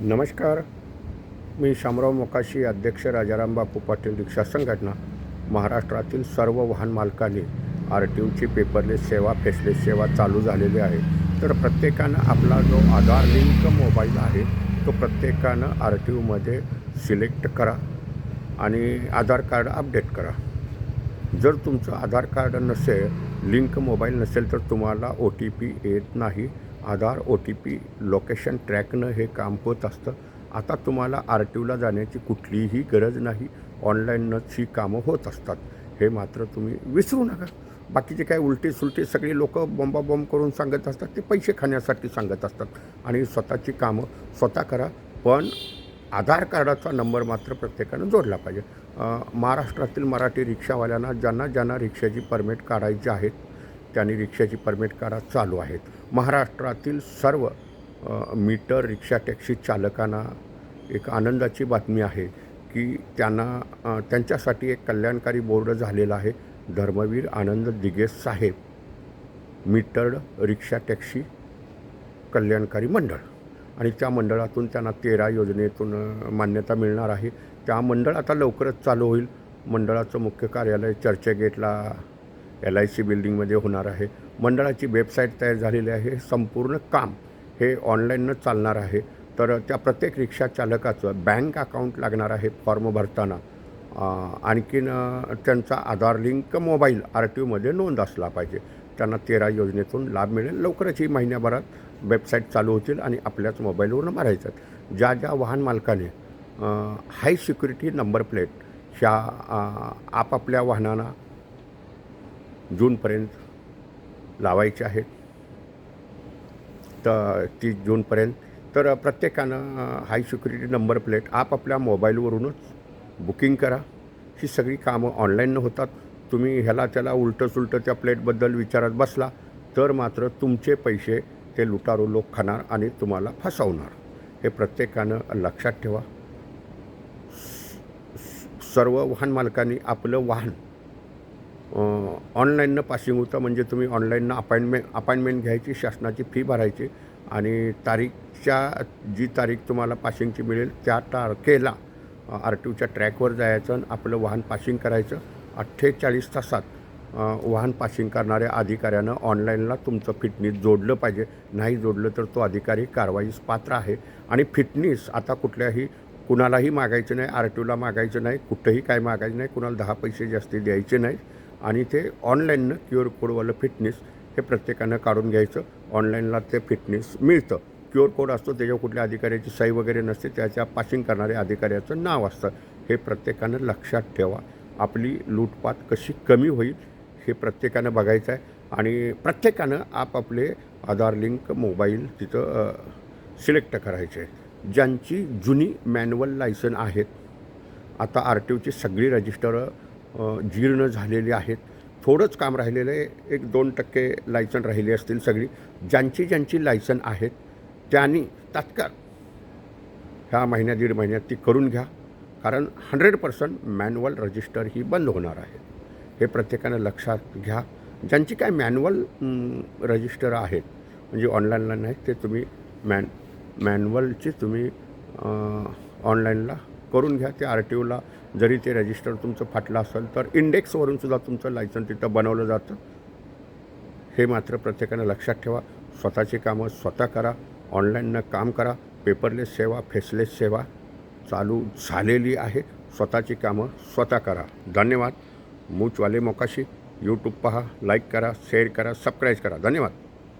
नमस्कार. मी शामराव मोकाशी अध्यक्ष राजाराम बापू पाटील रिक्षा संघटना महाराष्ट्रातील सर्व वाहन मालकांनी आर टी ओची पेपरलेस सेवा फेसलेस सेवा चालू झालेली आहे. तर प्रत्येकानं आपला जो आधार लिंक मोबाईल आहे तो प्रत्येकानं आर टी ओमध्ये सिलेक्ट करा आणि आधार कार्ड अपडेट करा. जर तुमचं आधार कार्ड नसेल लिंक मोबाईल नसेल तर तुम्हाला ओ टी पी येत नाही. Aadhaar O T P location ट्रॅकनं हे काम होत असतं. आता तुम्हाला आर टी ओला जाण्याची कुठलीही गरज नाही. ऑनलाईनच ही कामं होत असतात. हे मात्र तुम्ही विसरू नका. बाकीचे काय उलटी सुलटी सगळी लोक बॉम्बाबॉम्ब करून सांगत असतात ते पैसे खाण्यासाठी सांगत असतात. आणि स्वतःची कामं स्वतः करा पण आधार कार्डाचा नंबर मात्र प्रत्येकानं जोडला पाहिजे. महाराष्ट्रातील मराठी रिक्षावाल्यांना ज्यांना ज्यांना रिक्षाची परमिट काढायची आहेत त्यांनी रिक्षाची परमिट काढा चालू आहेत. महाराष्ट्रातील सर्व मीटर रिक्षा टॅक्सी चालकांना एक आनंदाची बातमी आहे की त्यांना त्यांच्यासाठी एक कल्याणकारी बोर्ड झालेला आहे. धर्मवीर आनंद दिगे साहेब मीटर्ड रिक्षा टॅक्सी कल्याणकारी मंडळ. आणि त्या मंडळातून त्यांना तेरा योजनेतून मान्यता मिळणार आहे. त्या मंडळ आता लवकरच चालू होईल. मंडळाचं मुख्य कार्यालय चर्चगेटला एल आय सी बिल्डिंगमध्ये होणार आहे. मंडळाची वेबसाईट तयार झालेली आहे. संपूर्ण काम हे ऑनलाईननं चालणार आहे. तर त्या प्रत्येक रिक्षा चालकाचं बँक अकाउंट लागणार आहे फॉर्म भरताना. आणखीन त्यांचा Aadhaar link mobile R T ओमध्ये नोंद असला पाहिजे. त्यांना तेरा योजनेतून लाभ मिळेल. लवकरच ही महिन्याभरात वेबसाईट चालू होतील आणि आपल्याच मोबाईलवरून मारायचं ज्या ज्या वाहन मालकाने हाय सिक्युरिटी नंबर प्लेट ह्या आपापल्या वाहनांना जूनपर्यंत लावायचे आहेत. तर तीस जूनपर्यंत. तर प्रत्येकानं हाय सिक्युरिटी नंबर प्लेट आपापल्या मोबाईलवरूनच बुकिंग करा. ही सगळी कामं ऑनलाईन होतात. तुम्ही ह्याला त्याला उलटं सुलटं त्या प्लेटबद्दल विचारत बसला तर मात्र तुमचे पैसे ते लुटारू लोक खाणार आणि तुम्हाला फसवणार. हे प्रत्येकानं लक्षात ठेवा. सर्व वाहन मालकांनी आपलं वाहन ऑनलाईननं पासिंग होतं. म्हणजे तुम्ही ऑनलाईननं अपॉइंटमेंट अपॉइंटमेंट घ्यायची शासनाची फी भरायची आणि तारीखच्या जी तारीख तुम्हाला पासिंगची मिळेल त्या तारखेला आर टी ओच्या ट्रॅकवर जायचं आणि आपलं वाहन पासिंग करायचं. अठ्ठेचाळीस तासात वाहन पासिंग करणाऱ्या अधिकाऱ्यानं ऑनलाईनला तुमचं फिटनेस जोडलं पाहिजे. नाही जोडलं तर तो अधिकारी कारवाईस पात्र आहे. आणि फिटनेस आता कुठल्याही कुणालाही मागायचं नाही आर टी ओला मागायचं नाही कुठंही काय मागायचं नाही कुणाला दहा पैसे जास्ती द्यायचे नाही आणि ते ऑनलाईननं क्यू आर कोडवालं फिटनेस हे प्रत्येकानं काढून घ्यायचं. ऑनलाईनला ते फिटनेस मिळतं. क्यू आर कोड असतो त्याच्यावर कुठल्या अधिकाऱ्याची सही वगैरे नसते त्याच्या पासिंग करणाऱ्या अधिकाऱ्याचं नाव असतं. हे प्रत्येकानं लक्षात ठेवा. आपली लूटपाट कशी कमी होईल हे प्रत्येकानं बघायचं आहे. आणि प्रत्येकानं आपापले आधार लिंक मोबाईल तिथं सिलेक्ट करायचे. आहे ज्यांची जुनी मॅन्युअल लायसन आहेत आता आर टी ओची सगळी रजिस्टर जीर्ण झालेली आहेत. थोडंच काम राहिलेलं आहे. एक दोन टक्के लायसन राहिली असतील सगळी. ज्यांची ज्यांची लायसन आहेत त्यांनी तात्काळ ह्या महिन्या दीड महिन्यात ती करून घ्या. कारण हंड्रेड पर्सेंट मॅन्युअल रजिस्टर ही बंद होणार आहे. हे प्रत्येकानं लक्षात घ्या. ज्यांची काय मॅन्युअल रजिस्टर आहेत म्हणजे ऑनलाईनला नाही ते तुम्ही मॅन मॅन्युअलची तुम्ही ऑनलाईनला करून घ्या ते आर टी ओला जरी ते रजिस्टर तुमचं फाटलं असेल तर इंडेक्सवरून सुद्धा तुमचं लायसन तिथं बनवलं जातं. हे मात्र प्रत्येकानं लक्षात ठेवा. स्वतःची कामं स्वतः करा. ऑनलाईननं काम करा. पेपरलेस सेवा फेसलेस सेवा चालू झालेली आहे. स्वतःची कामं स्वतः करा. धन्यवाद. मूचवाले मोकाशी. यूट्यूब पहा लाईक करा शेअर करा सबस्क्राईब करा. धन्यवाद.